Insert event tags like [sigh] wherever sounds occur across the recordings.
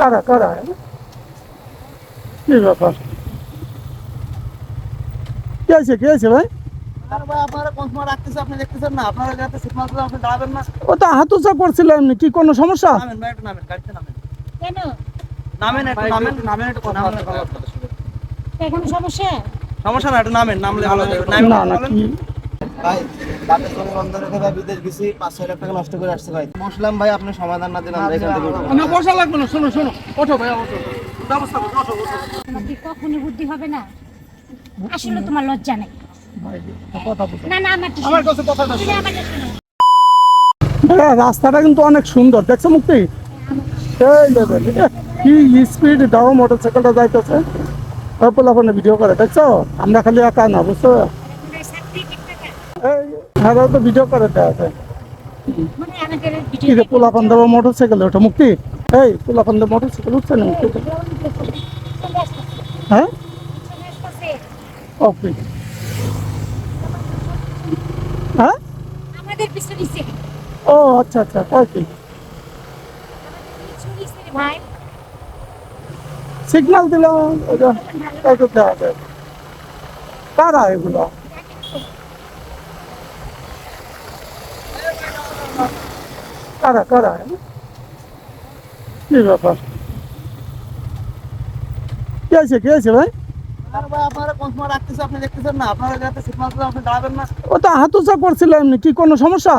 কারা কারা কি ব্যাপার? কে আছে কে আছে ভাই? ও তো হাতুচা করছিল কি কোনো সমস্যা? নামেন ভাই একটু নামেন গাড়িতে নামেন। নামেন একটু নামেন নামেন একটু কথা নামলে বলেন। এখন সমস্যা? সমস্যা না একটু নামেন নামলে ভালো নামেন না না কি? ভাই তাতে করে বন্ধ রেখে ভাই বিদেশ গেছি পাঁচ ছয় লাখ টাকা নষ্ট করে আসছে ভাই। বসলাম ভাই আপনি সমাধান না আমরা এখান থেকে না বসা লাগবে না শোনো শোনো। ওঠো ভাই ওঠো। ব্যবস্থা করো ওঠো ওঠো। কখনো বুদ্ধি হবে না? আসলে তোমার লজ্জা নেই। কথা বলো না না আমার আমার কাছে কথাটা তুমি আমাকে শোনো রাস্তাটা কিন্তু অনেক সুন্দর দেখছ মুক্তি? এই লেভেল কি স্পিড দাও মোটরসাইকেলটা যাইতেছে। ভিডিও করে দেখছ? আমরা খালি একা না বুঝছ? হ্যাঁ তো ভিডিও করে দেওয়া যায়। মানে আমাদের কি রে পোলাপান দেবো মোটরসাইকেল ওটা মুক্তি? এই পোলাপান দেবো মোটরসাইকেল উঠছে না মুক্তি? হ্যাঁ? ওকে। হ্যাঁ? আমাদের পিছনে ও আচ্ছা আচ্ছা কয় কি? ভাই। সিগন্যাল দিলাম দেওয়া কারা এগুলো? কারা কারা কি ব্যাপার কে আছে কে আছে ভাই? আর ভাই আপনারা রাখতেছে আপনি দেখতেছেন না। আপনারা যাতে সিগন্যাল দিলে আপনি দাঁড়াবেন না। ও তো কি কোনো সমস্যা?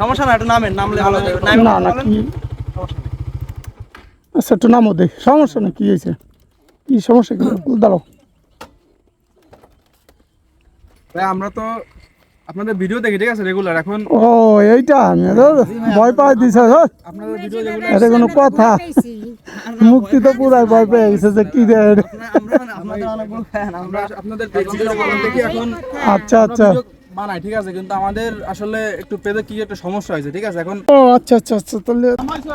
সমস্যা? না একটু নামেন নামলে ভালো না নামেন না কি? আচ্ছা একটু নামো দে সমস্যা না কি হয়েছে? কি সমস্যা? দাঁড়াও। ভাই আমরা তো আপনাদের ভিডিও দেখি ঠিক আছে? রেগুলার এখন ও এইটা আমি ভয় পাই দিছে ধর। আপনাদের ভিডিও রেগুলার এটা কোনো কথা। [laughs] মুক্তি তো পুরাই ভয় পেয়ে গেছে যে কি রে আমরা আপনাদের অনেক বড় ফ্যান আমরা আমরা আপনাদের ভিডিও দেখি এখন আচ্ছা আচ্ছা। বানাই ঠিক আছে? কিন্তু আমাদের আসলে একটু পেজে কি একটা সমস্যা হয়েছে ঠিক আছে? এখন ও আচ্ছা আচ্ছা আচ্ছা তাহলে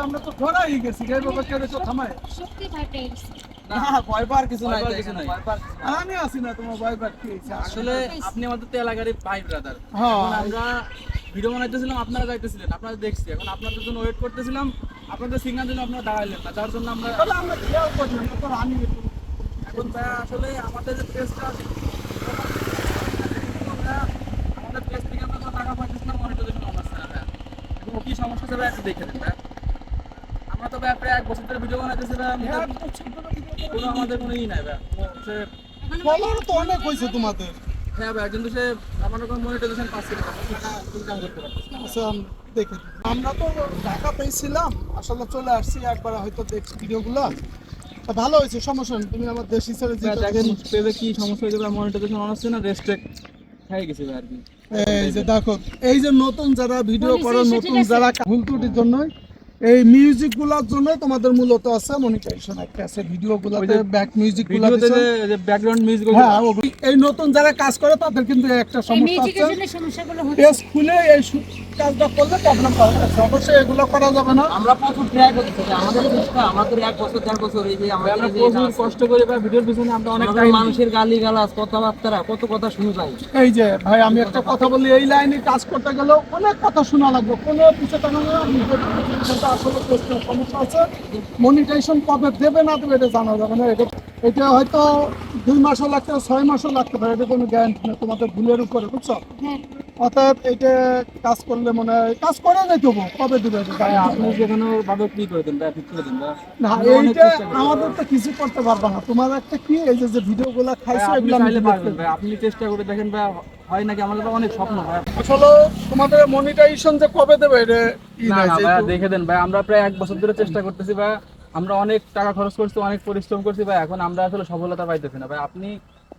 আমরা তো ঘোরাই গেছি সত্যি আমি না তোমার ভয় আসলে আপনি আমাদের তো এলাকারই ভাই ব্রাদার হ্যাঁ। আমরা ভিডিও বানাইতেছিলাম আপনারা যাইতেছিলেন আপনারা দেখছি। এখন আপনাদের জন্য ওয়েট করতেছিলাম আপনাদের সিগন্যাল দিলে আপনারা দাঁড়াইলেন না যার জন্য আমরা আমরা খেয়াল আমি এখন ভাই আসলে আমাদের যে পেজটা আমাদের পেজ থেকে আমরা টাকা পাইতেছি না মনিটরিজেশন অন আসছে না ভাই। এখন কি সমস্যা একটু দেখে দিন ভাই। আমরা তো ভাই প্রায় এক বছর ধরে ভিডিও বানাইতেছি ভাই আমাদের কোনো আমাদের কোনো ই নাই ভাই। সে ফলোয়ার তো অনেক হয়েছে তোমাদের। হ্যাঁ ভাই কিন্তু সে আমার কোনো পাচ্ছি না। ইনকাম করতে পারতেছি আচ্ছা দেখে। আমরা তো ঢাকাতেই ছিলাম আসলে চলে আসছি একবার হয়তো দেখছি ভিডিওগুলো। ভালো হয়েছে সমস্যা নেই তুমি আমার দেশি ভাই দেখেন পেজে কি সমস্যা হয়েছে অন আসছে না রেস্ট্রিক্ট হয়ে গেছে আর কি। এই যে দেখো এই যে নতুন যারা ভিডিও করো নতুন যারা ভুল ত্রুটির জন্য এই মিউজিকগুলার জন্য তোমাদের মূলত আছে মনিটাইজেশন একটা আছে ভিডিও গুলাতে ওই ব্যাক মিউজিকগুলা ভিডিওতে দিছো। যে ব্যাকগ্রাউন্ড মিউজিক হ্যাঁ এই নতুন যারা কাজ করে তাদের কিন্তু একটা সমস্যা মিউজিকের আছে। জন্য সমস্যাগুলো হচ্ছে। পেজ খুলে এই কাজটা করলে প্রবলেম পাবে অবশ্যই এগুলো করা যাবে না। আমরা প্রচুর ট্রাই করতেছি আমাদের চেষ্টা আমাদের এক বছর দেড় বছর এই যে আমরা প্রচুর কষ্ট করে বা ভিডিওর পিছনে আমরা অনেক টাইম মানুষের গালি গালাজ কথাবার্তা কত কথা শুনে যাই এই যে ভাই আমি একটা কথা বলি এই লাইনে কাজ করতে গেলেও অনেক কথা শোনা লাগবে। কোনো পিছিয়ে টাকা না আসলে প্রশ্নের সমস্যা আছে। মনিটাইজেশন কবে দেবে না দেবে এটা জানা যাবে না। এটা এটা হয়তো দুই মাসও লাগতে ছয় মাসও লাগতে পারে, এটা কোনো গ্যারান্টি না তোমাদের ভুলের উপরে, বুঝছ? হ্যাঁ। অতএব এটা কাজ করলে মনে হয় কাজ করে যাই তবু কবে দেবে? আপনি যেখানে ভাবে কি করে দেন করে দেন না এইটা আমাদের তো কিছু করতে পারবে না। তোমার একটা কি এই যে যে ভিডিওগুলো খাইছো এগুলো আমি চাইলে delete পারবেন ভাই। আপনি চেষ্টা করে দেখেন ভাই হয় নাকি আমাদের তো অনেক স্বপ্ন ভাই। আসলে তোমাদের মনিটাইজেশন যে কবে দেবে এটা না নাই, ভাই দেখে দেন ভাই আমরা প্রায় এক বছর ধরে চেষ্টা করতেছি ভাই। আমরা অনেক টাকা খরচ করছি অনেক পরিশ্রম করছি ভাই। এখন আমরা আসলে সফলতা পাইতেছি না ভাই। আপনি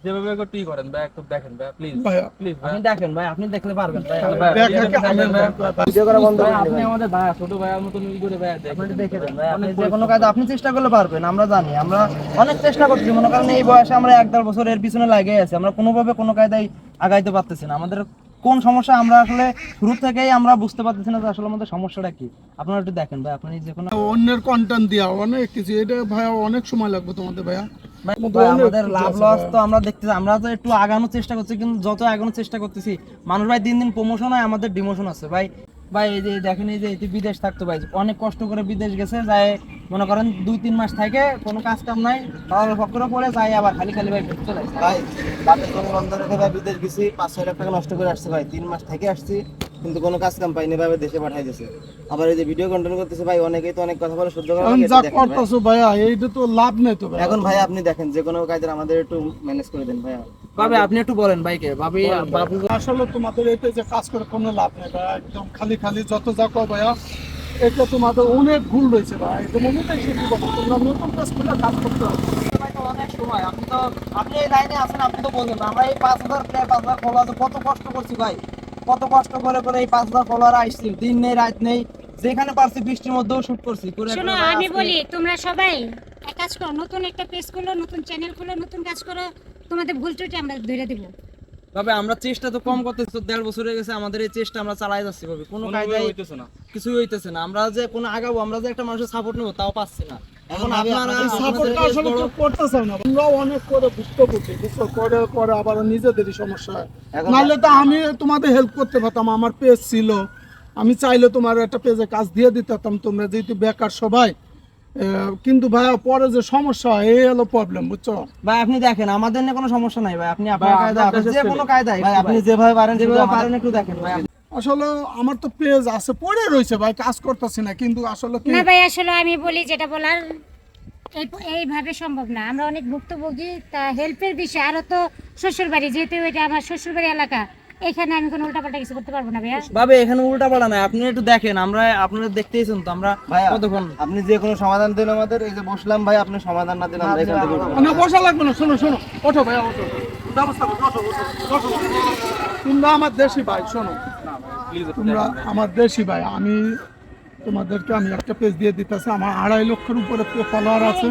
যেভাবে করতে ই করেন ভাই একটু দেখেন ভাই প্লিজ প্লিজ ভাই। আপনি দেখেন ভাই আপনি দেখলে পারবেন ভাই। ভাই, ভিডিও দেখেন ভাই। ভিডিও করা বন্ধ ভাই, আপনি ভাই। আমাদের ভাই ছোট ভাইয়ের মতন ই করে ভাই আপনি দেখে দেন ভাই আপনি যে কোনো কাজ আপনি চেষ্টা করলে পারবেন আমরা জানি। আমরা অনেক চেষ্টা করছি মনে করেন এই বয়সে আমরা এক দেড় বছর এর পিছনে লাগে আছি। আমরা কোনোভাবে কোনো কায়দায় আগাইতে পারতেছি না। আমাদের কোন সমস্যা আমরা আসলে শুরু থেকেই আমরা বুঝতে পারতেছি না যে আসলে আমাদের সমস্যাটা কি। আপনারা একটু দেখেন ভাই আপনি যে কোনো অন্যের কন্টেন্ট দেওয়া অনেক কিছু। এটা ভাইয়া অনেক সময় লাগবে তোমাদের ভাইয়া। অনেক আমাদের লাভ লস তো আমরা দেখতেছি আমরা তো একটু আগানোর চেষ্টা করছি কিন্তু যত আগানোর চেষ্টা করতেছি মানুষ ভাই দিন দিন প্রমোশন হয় আমাদের ডিমোশন আছে ভাই। ভাই এই যে দেখেন এই যে বিদেশ থাকতো ভাই অনেক কষ্ট করে বিদেশ গেছে যায় মনে করেন দুই তিন মাস থাকে কোনো কাজ কাম নাই তাহলে ফকরে পরে যাই আবার খালি খালি ভাই চলে ভাই বাপের ভাই বিদেশ গেছি পাঁচ ছয় লাখ টাকা নষ্ট করে আসছে ভাই তিন মাস থেকে আসছি। কিন্তু কোনো কাজ কাম পাইনি ভাবে দেশে পাঠাই দিয়েছে আবার এই যে ভিডিও কন্টেন্ট করতেছে ভাই অনেকেই তো অনেক কথা বলে সহ্য করা যা ভাই। করতেছো ভাইয়া এইটা তো লাভ নেই তো ভাই এখন ভাই আপনি দেখেন যে কোনো কাজের আমাদের একটু ম্যানেজ করে দেন ভাইয়া। ভাবে আপনি একটু বলেন ভাইকে ভাবি বাবু আসলে তোমাদের এতে যে কাজ করে কোনো লাভ নেই ভাই একদম খালি খালি যত যা কো ভাইয়া এটা তোমাদের অনেক ভুল রয়েছে ভাই এটা মনে তাই শুধু তোমরা নতুন কাজ করে কাজ করতে হবে। তো অনেক সময় আপনি তো আপনি এই লাইনে আছেন আপনি তো বলবেন আমরা এই পাঁচ হাজার প্রায় পাঁচ হাজার ফলোয়ার কত কষ্ট করছি ভাই। কত কষ্ট করে করে এই পাঁচ হাজার ফলোয়ার আসছি। দিন নেই রাত নেই। যেখানে পারছি বৃষ্টির মধ্যেও শুট করছি। শোনো আমি বলি তোমরা সবাই এক কাজ করো নতুন একটা পেজ খুলো নতুন চ্যানেল খুলো নতুন কাজ করো তোমাদের ভুল ত্রুটি আমরা ধরে দেবো। ভাবে আমরা চেষ্টা তো কম করতেছি তো দেড় বছর হয়ে গেছে আমাদের এই চেষ্টা আমরা চালাই যাচ্ছি ভাবে কোনো কায়দায় হইতেছে না। কিছুই হইতেছে না। আমরা যে কোনো আগাবো আমরা যে একটা মানুষের সাপোর্ট নেব তাও পাচ্ছি না। এখন আপনারা আপনাদের এই আমাদের সাপোর্টটা আসলে কেউ করতেছে না। তোমরাও অনেক করে ভুক্তভোগী। বুঝছ? করে করে আবার নিজেদেরই সমস্যা হয়। নাহলে তো আমি তোমাদের হেল্প করতে পারতাম আমার পেজ ছিল। আমি চাইলে তোমার একটা পেজে কাজ দিয়ে দিতে পারতাম তোমরা যেহেতু বেকার সবাই। কিন্তু ভাইয়া পরে যে সমস্যা হয় এই হলো প্রবলেম বুঝছ? ভাই আপনি দেখেন আমাদের নিয়ে কোনো সমস্যা নাই ভাই। আপনি আপনার ভাই, যে কোনো কায়দায়। ভাই আপনি যেভাবে পারেন যেভাবে পারেন একটু দেখেন ভাই। আসলে আমার তো পেজ আছে পড়ে রয়েছে ভাই কাজ করতেছি না কিন্তু আসলে কি না ভাই আসলে আমি বলি যেটা বলার এই এইভাবে সম্ভব না আমরা অনেক ভুক্তভোগী তা হেল্পের বিষয় আরও তো শ্বশুর বাড়ি যেহেতু এটা আমার শ্বশুর বাড়ি এলাকা এখানে আমি কোনো উল্টাপাল্টা কিছু করতে পারব না ভাইয়া ভাবে এখানে উল্টা পাল্টা নাই আপনি একটু দেখেন আমরা আপনারা দেখতেইছেন তো আমরা ভাইয়া কতক্ষণ আপনি যে কোনো সমাধান দিন আমাদের এই যে বসলাম ভাই আপনি সমাধান না দিন আমরা এখান থেকে না। বসা লাগবে না শোনো শোনো ওঠো ভাইয়া ওঠো ব্যবস্থা করো, ওঠো, ওঠো, ওঠো। তোমরা আমার দেশি ভাই শোনো তোমরা আমার দেশি ভাই আমি তোমাদেরকে আমি একটা পেজ দিয়ে দিতেছি। আমার আড়াই লক্ষের উপরে ফলোয়ার আছে।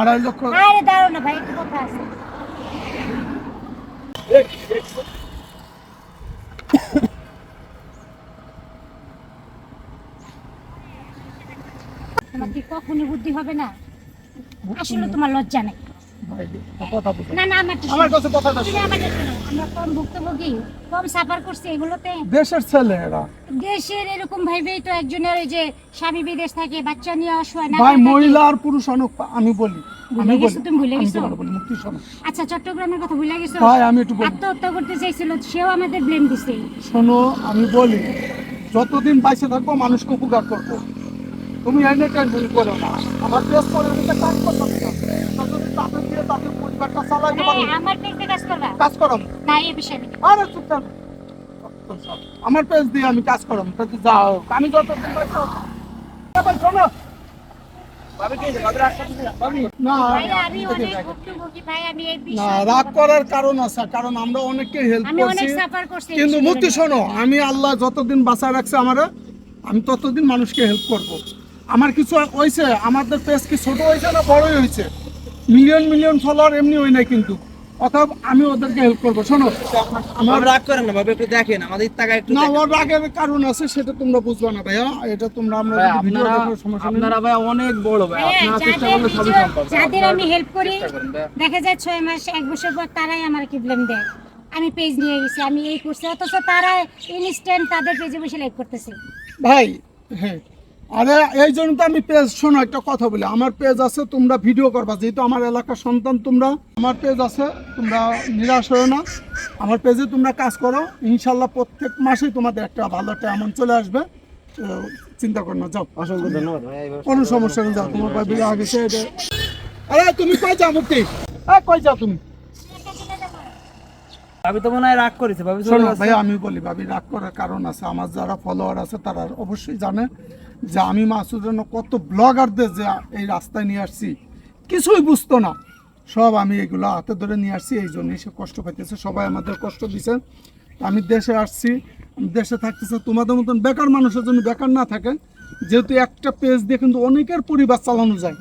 আড়াই লক্ষ আরে ভাই কথা আছে। তোমার কি কখনই বুদ্ধি হবে না? আসলে তোমার লজ্জা নেই। ভাই, কথা বলতে না না আমার আমার কাছে কথাটা তুমি আমাকে শোনো, আমরা কম ভুক্তভোগী কম সাফার করছি এগুলোতে। দেশের ছেলে এরা দেশের এরকম ভাইবেই তো একজনের ওই যে স্বামী বিদেশ থাকে বাচ্চা নিয়ে অসহায় না ভাই মহিলা আর পুরুষ অনেক আমি বলি। ভুলে গেছো তুমি, ভুলে গেছো? মুক্তি শোনো। আচ্ছা চট্টগ্রামের কথা ভুলে গেছো? ভাই আমি একটু আত্মহত্যা করতে চাইছিল সেও আমাদের ব্লেম দিছে। শোনো আমি বলি যতদিন বাইসে থাকব মানুষকে উপকার করব। তুমি এনে টেনশন করো না। আমার দেশ করে কাজ তাদের দিয়ে তাদের পরিবারটা চালাইতে আমার পেজে কাজ করবা? কাজ করাম না এই বিষয়ে আরে চুপ থাক। আমার পেজ দিয়ে আমি কাজ করাম তা যাও। আমি যতদিন বাইসে ভাই শোনো। না ভাই আমি অনেক ভুক্তভোগী ভাই আমি এই না বিষয়ে রাগ করার কারণ আছে কারণ আমরা অনেককে হেল্প করছি। কিন্তু মুক্তি শোনো আমি আল্লাহ যতদিন বাঁচায় রাখছে আমারে আমি ততদিন মানুষকে হেল্প করব। আমার কিছু হয়েছে আমাদের পেজ কি ছোট হয়েছে না বড়ই হয়েছে? মিলিয়ন মিলিয়ন ফলোয়ার এমনি হয় না কিন্তু। অতএব আমি ওদেরকে হেল্প করব। শোনো আমার রাগ করেন না ভাবে একটু দেখেন আমাদের টাকা একটু না। ওর রাগের কারণ আছে সেটা তোমরা বুঝবে না ভাইয়া। এটা তোমরা আমরা যদি ভিডিও আপনারা দেখার সমস্যা নেই। আপনারা ভাই অনেক বড় ভাই। হ্যাঁ, আপনারা চেষ্টা যাদের করলে সবই সম্ভব যাদের আমি হেল্প করি। দেখা যায় ছয় মাস এক বছর পর তারাই আমার কি ব্লেম দেয়? আমি পেজ নিয়ে গেছি আমি এই করছি অথচ তারা ইনস্ট্যান্ট তাদের পেজে বসে লাইক করতেছে। ভাই হ্যাঁ আরে এই জন্য তো আমি পেজ শোনো একটা কথা বলি। আমার পেজ আছে তোমরা ভিডিও করবা। যেহেতু আমার এলাকার সন্তান তোমরা আমার পেজ আছে তোমরা নিরাশ হও না। আমার পেজে তোমরা কাজ করো। ইনশাল্লাহ প্রত্যেক মাসেই তোমাদের একটা ভালো একটা এমন চলে আসবে। চিন্তা করো না যাও। অসংখ্য ধন্যবাদ কোনো সমস্যা নেই যাও। তোমার ভাই আগে সে আরে তুমি কই যাও মুক্তি? হ্যাঁ কই যাও তুমি? ভাবি তো মনে হয় রাগ করেছে ভাবি শোনো ভাই আমি বলি ভাবি রাগ করার কারণ আছে। আমার যারা ফলোয়ার আছে তারা অবশ্যই জানে। যে আমি মাসুর জন্য কত ব্লগারদের যে এই রাস্তায় নিয়ে আসছি, কিছুই বুঝতো না। সব আমি এগুলো হাতে ধরে নিয়ে আসছি, এই জন্যই সে কষ্ট পাইতেছে, সবাই আমাদের কষ্ট দিছে। আমি দেশে আসছি দেশে থাকতেছে, তোমাদের মতন বেকার মানুষের জন্য বেকার না থাকে। যেহেতু একটা পেজ দিয়ে কিন্তু অনেকের পরিবার চালানো যায়।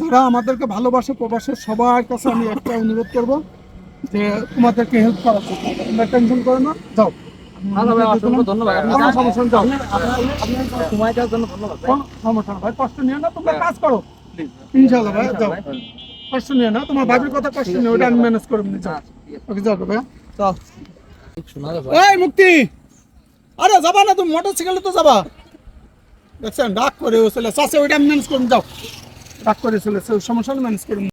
যারা আমাদেরকে ভালোবাসে প্রবাসের সবার কাছে আমি একটা অনুরোধ করব যে তোমাদেরকে হেল্প করার জন্য। টেনশন করে না, যাও। ভালো ভাই অসংখ্য ধন্যবাদ। আপনি কোনো যা- সমস্যা নেই, যাও আপনার- আপনার- আপনার সময় দেওয়ার জন্য ধন্যবাদ ভাই। কোনো সমস্যা নেই, ভাই কষ্ট নিও না তোমরা কাজ করো। প্লিজ ইনশাআল্লাহ ভাই যাও। কষ্ট নিয়ে না তোমার ভাবির কথা কষ্ট নিয়ে ওটা আমি ম্যানেজ করে নিয়ে যাও ওকে যাও ভাই। চল। এই মুক্তি! আরে যাবা না তুমি মোটরসাইকেলে তো যাবা। দেখছেন ডাক করে চলে চাষে ওইটা ম্যানেজ করুন যাও। ডাক করে চলে সমস্যা ম্যানেজ করুন